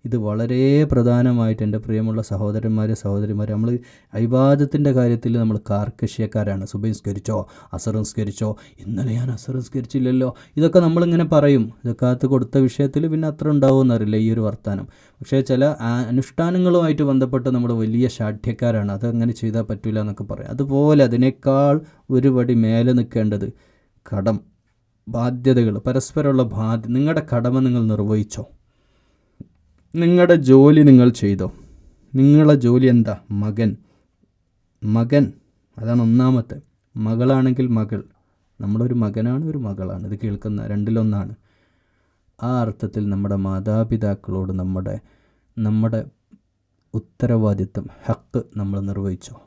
ഇത് വളരെ പ്രധാനമായിട്ട് എന്റെ പ്രിയമുള്ള സഹോദരന്മാരെ സഹോദരിമാരെ നമ്മൾ അഭിവാദത്തിന്റെ കാര്യത്തിൽ നമ്മൾ കാർക്കശ്യക്കാരാണ്. സുബഹിസ്കരിച്ചോ അസറംസ്കരിച്ചോ ഇന്നലെ ഞാൻ അസറംസ്കരിച്ചില്ലല്ലോ ഇതൊക്കെ നമ്മളിങ്ങനെ പറയും. ഇതൊക്കെ കൊടുത്ത വിഷയത്തിൽ പിന്നെ അത്ര ഉണ്ടാവുമെന്നറിയില്ല ഈ ഒരു വർത്തമാനം പക്ഷേ ചില അനുഷ്ഠാനങ്ങളുമായിട്ട് ബന്ധപ്പെട്ട് നമ്മൾ വലിയ ശാഠ്യക്കാരാണ്. അതങ്ങനെ ചെയ്താൽ പറ്റില്ല എന്നൊക്കെ പറയും. അതുപോലെ അതിനേക്കാൾ ഒരുപടി മേലെ നിൽക്കേണ്ടത് കടം ബാധ്യതകൾ പരസ്പരമുള്ള ബാധ്യ നിങ്ങളുടെ കടമ നിങ്ങൾ നിർവഹിച്ചോ? നിങ്ങളുടെ ജോലി നിങ്ങൾ ചെയ്തോ? നിങ്ങളുടെ ജോലി എന്താ? മകൻ. മകൻ. അതാണ് ഒന്നാമത്തെ. മകളാണെങ്കിൽ മകൾ. നമ്മളൊരു മകനാണ് ഒരു മകളാണ്. ഇത് കേൾക്കുന്ന രണ്ടിലൊന്നാണ്. ആ അർത്ഥത്തിൽ നമ്മുടെ മാതാപിതാക്കളോട് നമ്മുടെ നമ്മുടെ ഉത്തരവാദിത്വം ഹക്ക് നമ്മൾ നിർവഹിച്ചോ?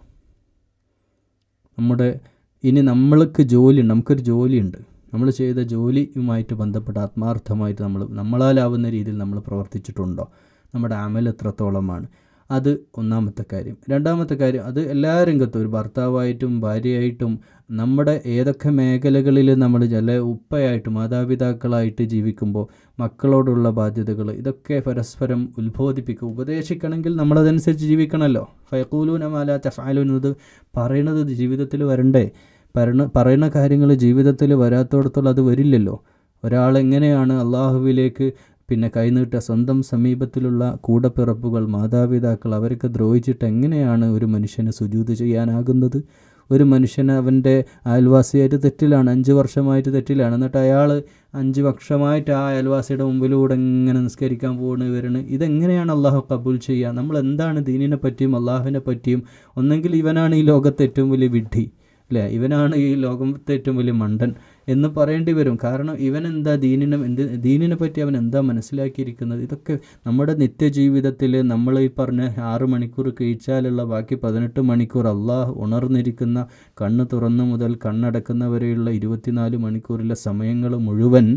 നമ്മുടെ ഇനി നമ്മൾക്ക് ജോലി നമുക്കൊരു ജോലിയുണ്ട്. നമ്മൾ ചെയ്ത ജോലിയുമായിട്ട് ബന്ധപ്പെട്ട് ആത്മാർത്ഥമായിട്ട് നമ്മൾ നമ്മളാലാവുന്ന രീതിയിൽ നമ്മൾ പ്രവർത്തിച്ചിട്ടുണ്ടോ? നമ്മുടെ അമൽ എത്രത്തോളമാണ്? അത് ഒന്നാമത്തെ കാര്യം. രണ്ടാമത്തെ കാര്യം അത് എല്ലാ രംഗത്തും ഒരു ഭർത്താവായിട്ടും ഭാര്യയായിട്ടും നമ്മുടെ ഏതൊക്കെ മേഖലകളിൽ നമ്മൾ ചില ഉപ്പയായിട്ട് മാതാപിതാക്കളായിട്ട് ജീവിക്കുമ്പോൾ മക്കളോടുള്ള ബാധ്യതകൾ ഇതൊക്കെ പരസ്പരം ഉത്ബോധിപ്പിക്കുക ഉപദേശിക്കണമെങ്കിൽ നമ്മളതനുസരിച്ച് ജീവിക്കണമല്ലോ. ഫയക്കൂലൂനമാല ചഫാലൂൻ ഇത് പറയണത് ജീവിതത്തിൽ വരണ്ടേ? പറയണ പറയുന്ന കാര്യങ്ങൾ ജീവിതത്തിൽ വരാത്തോടത്തോളം അത് വരില്ലല്ലോ. ഒരാളെങ്ങനെയാണ് അള്ളാഹുവിലേക്ക് പിന്നെ കൈനീട്ട സ്വന്തം സമീപത്തിലുള്ള കൂടപ്പിറപ്പുകൾ മാതാപിതാക്കൾ അവരൊക്കെ ദ്രോഹിച്ചിട്ട് എങ്ങനെയാണ് ഒരു മനുഷ്യന് സുജൂത് ചെയ്യാനാകുന്നത്? ഒരു മനുഷ്യൻ അവന്റെ അയൽവാസിയായിട്ട് തെറ്റിലാണ് അഞ്ച് വർഷമായിട്ട് തെറ്റിലാണ്. എന്നിട്ട് അയാൾ അഞ്ച് വർഷമായിട്ട് ആ അയൽവാസിയുടെ മുമ്പിലൂടെ എങ്ങനെ നിസ്കരിക്കാൻ പോകുന്നു ഇവരാണ് ഇതെങ്ങനെയാണ് അള്ളാഹു കബൂൽ ചെയ്യുക? നമ്മൾ എന്താണ് ദീനിനെ പറ്റിയും അള്ളാഹുവിനെ പറ്റിയും ഒന്നെങ്കിൽ ഇവനാണ് ഈ ലോകത്തെ ഏറ്റവും വലിയ വിഡ്ഢി. അല്ലേ ഇവനാണ് ഈ ലോകത്തെ ഏറ്റവും വലിയ മണ്ടൻ എന്ന് പറയേണ്ടി വരും. കാരണം ഇവൻ എന്താ ദീനിനെ എന്ത് ദീനിനെ പറ്റി അവൻ എന്താ മനസ്സിലാക്കിയിരിക്കുന്നത്? ഇതൊക്കെ നമ്മുടെ നിത്യജീവിതത്തിൽ നമ്മൾ ഈ പറഞ്ഞ ആറ് മണിക്കൂർ കഴിച്ചാലുള്ള ബാക്കി പതിനെട്ട് മണിക്കൂർ അള്ളാഹ് ഉണർന്നിരിക്കുന്ന കണ്ണ് തുറന്നു മുതൽ കണ്ണടക്കുന്നവരെയുള്ള ഇരുപത്തിനാല് മണിക്കൂറിലെ സമയങ്ങൾ മുഴുവൻ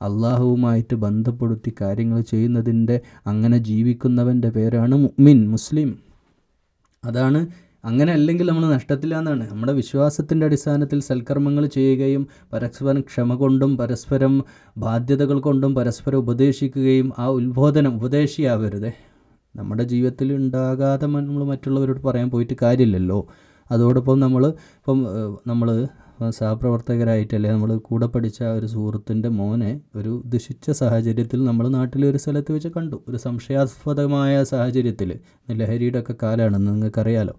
അള്ളാഹുവുമായിട്ട് ബന്ധപ്പെടുത്തി കാര്യങ്ങൾ ചെയ്യുന്നതിന്റെ അങ്ങനെ ജീവിക്കുന്നവന്റെ പേരാണ് മുഅ്മിൻ മുസ്ലിം. അതാണ് അങ്ങനെ അല്ലെങ്കിൽ നമ്മൾ നഷ്ടത്തിലാന്നാണ്. നമ്മുടെ വിശ്വാസത്തിന്റെ അടിസ്ഥാനത്തിൽ സൽക്കർമ്മങ്ങൾ ചെയ്യുകയും പരസ്പരം ക്ഷമ കൊണ്ടും പരസ്പരം ബാധ്യതകൾ കൊണ്ടും പരസ്പരം ഉപദേശിക്കുകയും ആ ഉത്ബോധനം ഉപദേശിയാവരുത്. നമ്മുടെ ജീവിതത്തിൽ ഉണ്ടാകാതെ നമ്മൾ മറ്റുള്ളവരോട് പറയാൻ പോയിട്ട് കാര്യമില്ലല്ലോ. അതോടൊപ്പം നമ്മൾ ഇപ്പം നമ്മൾ സഹപ്രവർത്തകരായിട്ടല്ലേ നമ്മൾ കൂടെ പഠിച്ച ഒരു സുഹൃത്തിന്റെ മോനെ ഒരു ദുഷിച്ച സാഹചര്യത്തിൽ നമ്മൾ നാട്ടിൽ ഒരു സ്ഥലത്ത് വെച്ച് കണ്ടു. ഒരു സംശയാസ്പദമായ സാഹചര്യത്തിൽ. ലഹരിയുടെ ഒക്കെ കാലമാണെന്ന് നിങ്ങൾക്കറിയാലോ.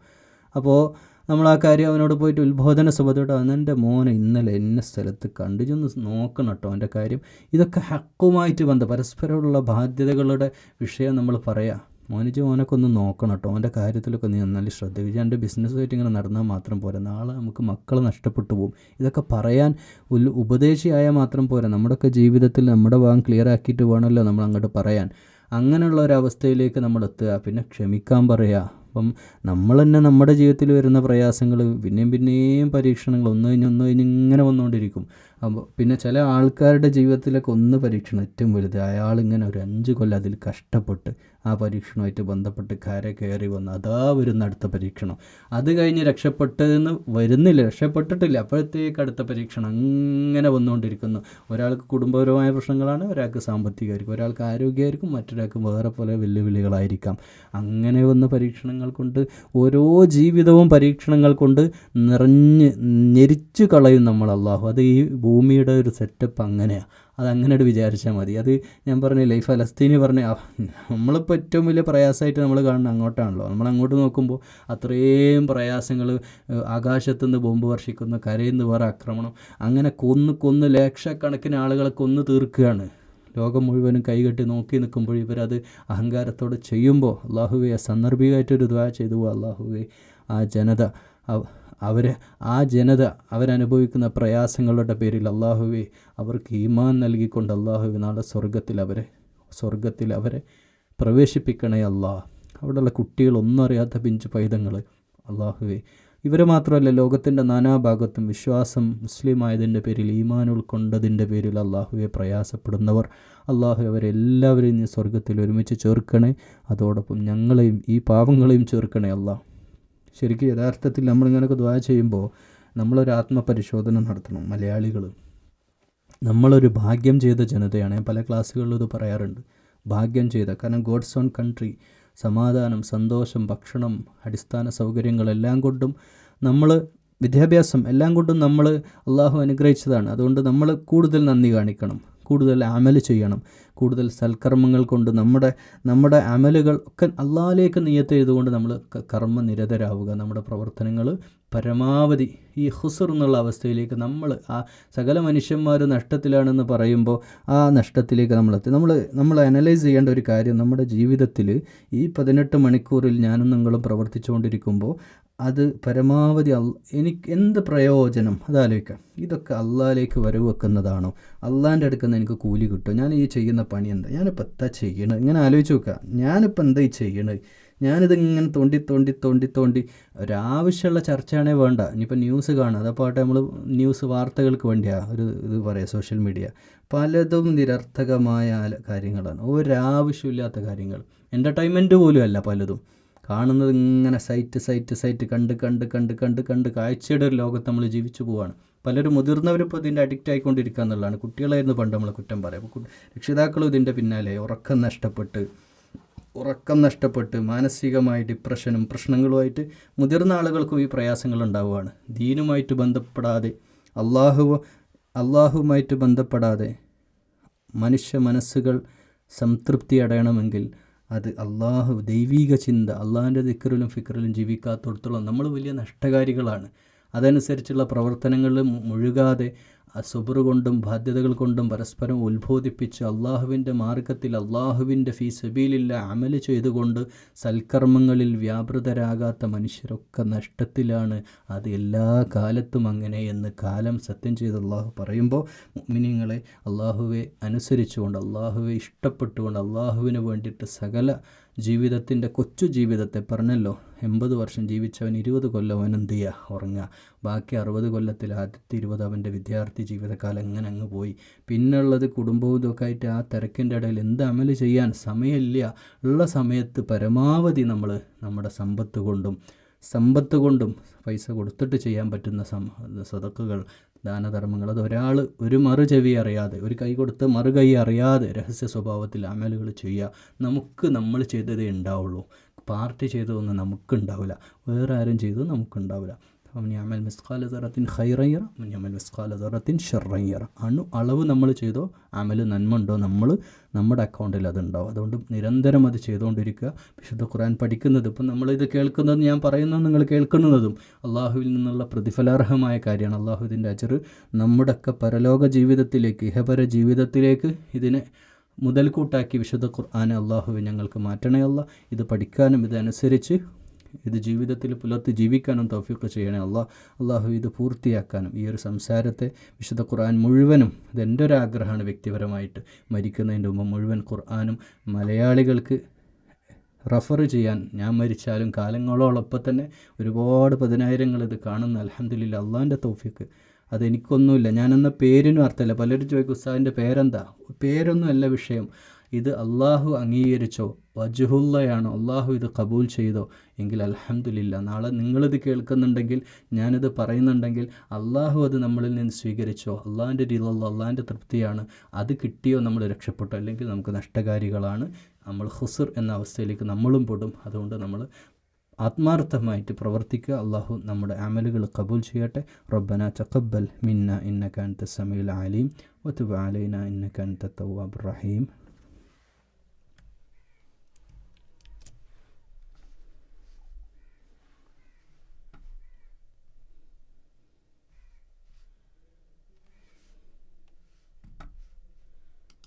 അപ്പോൾ നമ്മൾ ആ കാര്യം അവനോട് പോയിട്ട് ഉത്ബോധന സുബത്തോട്ട് അവനെന്റെ മോനെ ഇന്നലെ എന്നെ സ്ഥലത്ത് കണ്ടു ചെന്ന് നോക്കണം കേട്ടോ അവന്റെ കാര്യം. ഇതൊക്കെ ഹക്കുമായിട്ട് ബന്ധ പരസ്പരമുള്ള ബാധ്യതകളുടെ വിഷയം നമ്മൾ പറയാം. മോനിച്ച് മോനൊക്കെ ഒന്ന് നോക്കണം കേട്ടോ. അവന്റെ കാര്യത്തിലൊക്കെ നീ നല്ല ശ്രദ്ധിക്കുക. എന്റെ ബിസിനസ്സുമായിട്ട് ഇങ്ങനെ നടന്നാൽ മാത്രം പോരാ. നാളെ നമുക്ക് മക്കൾ നഷ്ടപ്പെട്ടു പോകും. ഇതൊക്കെ പറയാൻ ഒരു ഉപദേശിയായാൽ മാത്രം പോരാ. നമ്മുടെയൊക്കെ ജീവിതത്തിൽ നമ്മുടെ ഭാഗം ക്ലിയർ ആക്കിയിട്ട് വേണമല്ലോ നമ്മൾ അങ്ങോട്ട് പറയാൻ. അങ്ങനെയുള്ള ഒരവസ്ഥയിലേക്ക് നമ്മൾ എത്തുക. പിന്നെ ക്ഷമിക്കാൻ പറയുക അപ്പം നമ്മൾ തന്നെ നമ്മുടെ ജീവിതത്തിൽ വരുന്ന പ്രയാസങ്ങൾ പിന്നെയും പിന്നെയും പരീക്ഷണങ്ങൾ ഒന്ന് കഴിഞ്ഞ് ഒന്ന് കഴിഞ്ഞ് ഇങ്ങനെ വന്നുകൊണ്ടിരിക്കും. അപ്പോൾ പിന്നെ ചില ആൾക്കാരുടെ ജീവിതത്തിലൊക്കെ ഒന്ന് പരീക്ഷണം ഏറ്റവും വലുത്. അയാളിങ്ങനെ ഒരു അഞ്ച് കൊല്ലം അതിൽ കഷ്ടപ്പെട്ട് ആ പരീക്ഷണമായിട്ട് ബന്ധപ്പെട്ട് കര കയറി വന്ന് അതാ വരുന്ന അടുത്ത പരീക്ഷണം. അത് കഴിഞ്ഞ് രക്ഷപ്പെട്ടതെന്ന് വരുന്നില്ല രക്ഷപ്പെട്ടിട്ടില്ല. അപ്പോഴത്തേക്ക് അടുത്ത പരീക്ഷണം അങ്ങനെ വന്നുകൊണ്ടിരിക്കുന്നു. ഒരാൾക്ക് കുടുംബപരമായ പ്രശ്നങ്ങളാണ് ഒരാൾക്ക് സാമ്പത്തികമായിരിക്കും. ഒരാൾക്ക് ആരോഗ്യമായിരിക്കും മറ്റൊരാൾക്ക് വേറെ പല വെല്ലുവിളികളായിരിക്കാം. അങ്ങനെ വന്ന പരീക്ഷണങ്ങൾ കൊണ്ട് ഓരോ ജീവിതവും പരീക്ഷണങ്ങൾ കൊണ്ട് നിറഞ്ഞ് ഞെരിച്ചു കളയും നമ്മൾ അള്ളാഹു. അത് ഈ ഭൂമിയുടെ ഒരു സെറ്റപ്പ് അങ്ങനെയാണ് അത് അങ്ങനെ വിചാരിച്ചാൽ മതി. അത് ഞാൻ പറഞ്ഞില്ലേ ഈ ഫലസ്തീനി പറഞ്ഞ നമ്മളിപ്പോൾ ഏറ്റവും വലിയ പ്രയാസമായിട്ട് നമ്മൾ കാണുന്നത് അങ്ങോട്ടാണല്ലോ. നമ്മൾ അങ്ങോട്ട് നോക്കുമ്പോൾ അത്രയും പ്രയാസങ്ങൾ ആകാശത്തുനിന്ന് ബോംബ് വർഷിക്കുന്ന കരയിൽ നിന്ന് വേറെ ആക്രമണം അങ്ങനെ കൊന്ന് കൊന്ന് ലക്ഷക്കണക്കിന് ആളുകളെ കൊന്ന് തീർക്കുകയാണ്. ലോകം മുഴുവനും കൈകെട്ടി നോക്കി നിൽക്കുമ്പോൾ ഇവരത് അഹങ്കാരത്തോടെ ചെയ്യുമ്പോൾ അള്ളാഹുവെ സന്ദർഭികമായിട്ടൊരു ദ്വാ ചെയ്തു അള്ളാഹുവെ ആ ജനത. അവർ ആ ജനത അവരനുഭവിക്കുന്ന പ്രയാസങ്ങളുടെ പേരിൽ അള്ളാഹുവെ അവർക്ക് ഈമാൻ നൽകിക്കൊണ്ട് അള്ളാഹുവെ നാളെ സ്വർഗത്തിൽ അവരെ സ്വർഗത്തിൽ അവരെ പ്രവേശിപ്പിക്കണേ അള്ളാഹ് അവിടെയുള്ള കുട്ടികൾ ഒന്നും അറിയാത്ത പിഞ്ചു പൈതങ്ങൾ. അള്ളാഹുവെ ഇവരെ മാത്രമല്ല ലോകത്തിന്റെ നാനാഭാഗത്തും വിശ്വാസം മുസ്ലിമായതിന്റെ പേരിൽ ഈമാൻ ഉൾക്കൊണ്ടതിന്റെ പേരിൽ അള്ളാഹുവെ പ്രയാസപ്പെടുന്നവർ. അള്ളാഹു അവരെല്ലാവരെയും സ്വർഗത്തിൽ ഒരുമിച്ച് ചേർക്കണേ. അതോടൊപ്പം ഞങ്ങളെയും ഈ പാവങ്ങളെയും ചേർക്കണേ അള്ളാഹ് ശരിക്കും യഥാർത്ഥത്തിൽ നമ്മളിങ്ങനെയൊക്കെ ദ്വാ ചെയ്യുമ്പോൾ നമ്മളൊരു ആത്മപരിശോധന നടത്തണം മലയാളികൾ. നമ്മളൊരു ഭാഗ്യം ചെയ്ത ജനതയാണ് ഞാൻ പല ക്ലാസ്സുകളിലും ഇത് പറയാറുണ്ട്. ഭാഗ്യം ചെയ്ത കാരണം ഗോഡ്സ് ഓൺ കൺട്രി സമാധാനം സന്തോഷം ഭക്ഷണം അടിസ്ഥാന സൗകര്യങ്ങളെല്ലാം കൊണ്ടും നമ്മൾ വിദ്യാഭ്യാസം എല്ലാം കൊണ്ടും നമ്മൾ അള്ളാഹു അനുഗ്രഹിച്ചതാണ്. അതുകൊണ്ട് നമ്മൾ കൂടുതൽ നന്ദി കാണിക്കണം. കൂടുതൽ അമൽ ചെയ്യണം. കൂടുതൽ സൽക്കർമ്മങ്ങൾ കൊണ്ട് നമ്മുടെ നമ്മുടെ അമലുകൾ ഒക്കെ അള്ളാഹിലേക്ക് നിയത്ത് ചെയ്തുകൊണ്ട് നമ്മൾ കർമ്മനിരതരാവുക നമ്മുടെ പ്രവർത്തനങ്ങൾ പരമാവധി ഈ ഹുസർ എന്നുള്ള അവസ്ഥയിലേക്ക് നമ്മൾ ആ സകല മനുഷ്യന്മാർ നഷ്ടത്തിലാണെന്ന് പറയുമ്പോൾ ആ നഷ്ടത്തിലേക്ക് നമ്മളെത്തി നമ്മൾ നമ്മൾ അനലൈസ് ചെയ്യേണ്ട ഒരു കാര്യം നമ്മുടെ ജീവിതത്തിൽ ഈ പതിനെട്ട് മണിക്കൂറിൽ ഞാനും നിങ്ങളും പ്രവർത്തിച്ചുകൊണ്ടിരിക്കുമ്പോൾ അത് പരമാവധി അൽ എനിക്ക് എന്ത് പ്രയോജനം? അതാലോചിക്കാം. ഇതൊക്കെ അള്ളാഹിലേക്ക് വരവ് വെക്കുന്നതാണോ? അള്ളാന്റെ അടുക്കുന്ന എനിക്ക് കൂലി കിട്ടും ഞാൻ ഈ ചെയ്യുന്ന പണി എന്താ? ഞാനിപ്പോൾ എന്താ ചെയ്യണത് ഇങ്ങനെ ആലോചിച്ച് നോക്കുക ഞാനിപ്പോൾ എന്താ ഈ ചെയ്യണത് ഞാനിത് ഇങ്ങനെ തോണ്ടി തോണ്ടി തോണ്ടി തോണ്ടി. ഒരാവശ്യമുള്ള ചർച്ചയാണേ വേണ്ട. ഇനിയിപ്പോൾ ന്യൂസ് കാണുക അതപ്പാട്ടെ നമ്മൾ ന്യൂസ് വാർത്തകൾക്ക് വേണ്ടിയാണ് ഒരു ഇത് പറയാം സോഷ്യൽ മീഡിയ. പലതും നിരർത്ഥകമായ കാര്യങ്ങളാണ്. ഒരാവശ്യമില്ലാത്ത കാര്യങ്ങൾ. എന്റർടൈൻമെന്റ് പോലും അല്ല പലതും. കാണുന്നത് ഇങ്ങനെ സൈറ്റ് സൈറ്റ് സൈറ്റ് കണ്ട് കണ്ട് കണ്ട് കണ്ട് കണ്ട് കാഴ്ചയുടെ ഒരു ലോകത്ത് നമ്മൾ ജീവിച്ചു പോവാണ്. പലരും മുതിർന്നവരും ഇപ്പോൾ ഇതിന്റെ അഡിക്റ്റ് ആയിക്കൊണ്ടിരിക്കുക എന്നുള്ളതാണ്. കുട്ടികളായിരുന്നു പണ്ട് നമ്മൾ കുറ്റം പറയാം അപ്പോൾ രക്ഷിതാക്കളും ഇതിന്റെ പിന്നാലെ ഉറക്കം നഷ്ടപ്പെട്ട് ഉറക്കം നഷ്ടപ്പെട്ട് മാനസികമായി ഡിപ്രഷനും പ്രശ്നങ്ങളുമായിട്ട് മുതിർന്ന ആളുകൾക്കും ഈ പ്രയാസങ്ങൾ ഉണ്ടാവുകയാണ്. ദീനുമായിട്ട് ബന്ധപ്പെടാതെ അള്ളാഹു അള്ളാഹുമായിട്ട് ബന്ധപ്പെടാതെ മനുഷ്യ മനസ്സുകൾ സംതൃപ്തി അടയണമെങ്കിൽ അത് അള്ളാഹു ദൈവീക ചിന്ത അള്ളാഹിന്റെ ദിക്കറിലും ഫിക്കറിലും ജീവിക്കാത്തടത്തോളം നമ്മൾ വലിയ നഷ്ടകാരികളാണ്. അതനുസരിച്ചുള്ള പ്രവർത്തനങ്ങളിൽ മുഴുകാതെ അസുബർ കൊണ്ടും ബാധ്യതകൾ കൊണ്ടും പരസ്പരം ഉത്ബോധിപ്പിച്ച് അള്ളാഹുവിന്റെ മാർഗത്തിൽ അള്ളാഹുവിന്റെ ഫീ അമൽ ചെയ്തുകൊണ്ട് സൽക്കർമ്മങ്ങളിൽ വ്യാപൃതരാകാത്ത മനുഷ്യരൊക്കെ നഷ്ടത്തിലാണ്. അത് എല്ലാ കാലത്തും അങ്ങനെ എന്ന് കാലം സത്യം ചെയ്ത് അള്ളാഹു പറയുമ്പോൾ മിനിങ്ങളെ അള്ളാഹുവെ അനുസരിച്ചുകൊണ്ട് അള്ളാഹുവെ ഇഷ്ടപ്പെട്ടുകൊണ്ട് അള്ളാഹുവിന് വേണ്ടിയിട്ട് സകല ജീവിതത്തിന്റെ കൊച്ചു ജീവിതത്തെ പറഞ്ഞല്ലോ. എൺപത് വർഷം ജീവിച്ചവൻ ഇരുപത് കൊല്ലം അവൻ എന്ത് ചെയ്യുക ഉറങ്ങുക. ബാക്കി അറുപത് കൊല്ലത്തിൽ ആദ്യത്തെ ഇരുപത് അവന്റെ വിദ്യാർത്ഥി ജീവിതകാലം എങ്ങനെ അങ്ങ് പോയി. പിന്നുള്ളത് കുടുംബവും ഇതൊക്കെ ആയിട്ട് ആ തിരക്കിന്റെ ഇടയിൽ എന്ത് അമൽ ചെയ്യാൻ സമയമില്ല. ഉള്ള സമയത്ത് പരമാവധി നമ്മൾ നമ്മുടെ സമ്പത്ത് കൊണ്ടും സമ്പത്ത് കൊണ്ടും പൈസ കൊടുത്തിട്ട് ചെയ്യാൻ പറ്റുന്ന സം സതക്കുകൾ ദാനധർമ്മങ്ങൾ. അത് ഒരാൾ ഒരു മറു ചെവി അറിയാതെ ഒരു കൈ കൊടുത്ത് മറു കൈ അറിയാതെ രഹസ്യ സ്വഭാവത്തിൽ അമലുകൾ ചെയ്യുക. നമുക്ക് നമ്മൾ ചെയ്തതേ ഉണ്ടാവുള്ളൂ. പാർട്ടി ചെയ്തതൊന്നും നമുക്കുണ്ടാവില്ല. വേറെ ആരും ചെയ്തത് നമുക്കുണ്ടാവില്ല. അവൻ യമൽ മിസ്കാല ദറത്തിൻ ഹൈറയ്യറ യമൽ മിസ്കാല ദറത്തിൻ ഷെറയ്യറ അണു അളവ് നമ്മൾ ചെയ്തോ അമൽ നന്മ ഉണ്ടോ നമ്മൾ നമ്മുടെ അക്കൗണ്ടിൽ അതുണ്ടാവും അതുകൊണ്ട് നിരന്തരം അത് ചെയ്തുകൊണ്ടിരിക്കുക വിശുദ്ധ ഖുർആൻ പഠിക്കുന്നത് ഇപ്പം നമ്മളിത് കേൾക്കുന്നത് ഞാൻ പറയുന്നത് നിങ്ങൾ കേൾക്കുന്നതും അള്ളാഹുവിൽ നിന്നുള്ള പ്രതിഫലാർഹമായ കാര്യമാണ്. അള്ളാഹു ഇതിന്റെ അജർ നമ്മുടെയൊക്കെ പരലോക ജീവിതത്തിലേക്ക് ഇഹപര ജീവിതത്തിലേക്ക് ഇതിനെ മുതൽക്കൂട്ടാക്കി വിശുദ്ധ ഖുർആൻ അള്ളാഹുവെ ഞങ്ങൾക്ക് മാറ്റണേ അല്ല ഇത് പഠിക്കാനും ഇതനുസരിച്ച് ഇത് ജീവിതത്തിൽ പുലർത്തി ജീവിക്കാനും തൗഫീഖ് ചെയ്യണേ. അള്ളാഹ് അള്ളാഹു ഇത് പൂർത്തിയാക്കാനും ഈ ഒരു സംസാരത്തെ വിശുദ്ധ ഖുർആൻ മുഴുവനും ഇതെന്റെ ഒരു ആഗ്രഹമാണ് വ്യക്തിപരമായിട്ട് മരിക്കുന്നതിന്റെ മുമ്പ് മുഴുവൻ ഖുർആാനും മലയാളികൾക്ക് റഫർ ചെയ്യാൻ ഞാൻ മരിച്ചാലും കാലങ്ങളോളൊപ്പം തന്നെ ഒരുപാട് പതിനായിരങ്ങൾ ഇത് കാണുന്ന. അലഹമ്മദില്ല അള്ളാഹിന്റെ തൗഫീക്ക് അതെനിക്കൊന്നുമില്ല ഞാനെന്ന പേരിനും അർത്ഥമില്ല. പലരും ചോദിക്കും ഉസ്താദിന്റെ പേരെന്താ? പേരൊന്നും അല്ല വിഷയം. ഇത് അള്ളാഹു അംഗീകരിച്ചോ? വജുഹുല്ലയാണോ അള്ളാഹു ഇത് കബൂൽ ചെയ്തോ? എങ്കിൽ അലഹമില്ല നാളെ നിങ്ങളിത് കേൾക്കുന്നുണ്ടെങ്കിൽ ഞാനിത് പറയുന്നുണ്ടെങ്കിൽ അള്ളാഹു അത് നമ്മളിൽ നിന്ന് സ്വീകരിച്ചോ? അള്ളാഹിന്റെ രീതിയിലുള്ള അള്ളാഹിന്റെ തൃപ്തിയാണ്. അത് കിട്ടിയോ നമ്മൾ രക്ഷപ്പെട്ടോ? അല്ലെങ്കിൽ നമുക്ക് നഷ്ടകാരികളാണ്. നമ്മൾ ഹുസർ എന്ന അവസ്ഥയിലേക്ക് നമ്മളും പെടും. അതുകൊണ്ട് നമ്മൾ ആത്മാർത്ഥമായിട്ട് പ്രവർത്തിക്കുക. അള്ളാഹു നമ്മുടെ അമലുകൾ കബൂൽ ചെയ്യട്ടെ. റബ്ബന തഖബ്ബൽ മിന്ന. ഇന്നക അൻത സമീൽ അലീം. വതുബ് അലൈന. ഇന്നക അൻത തവ്വാബുർ റഹീം.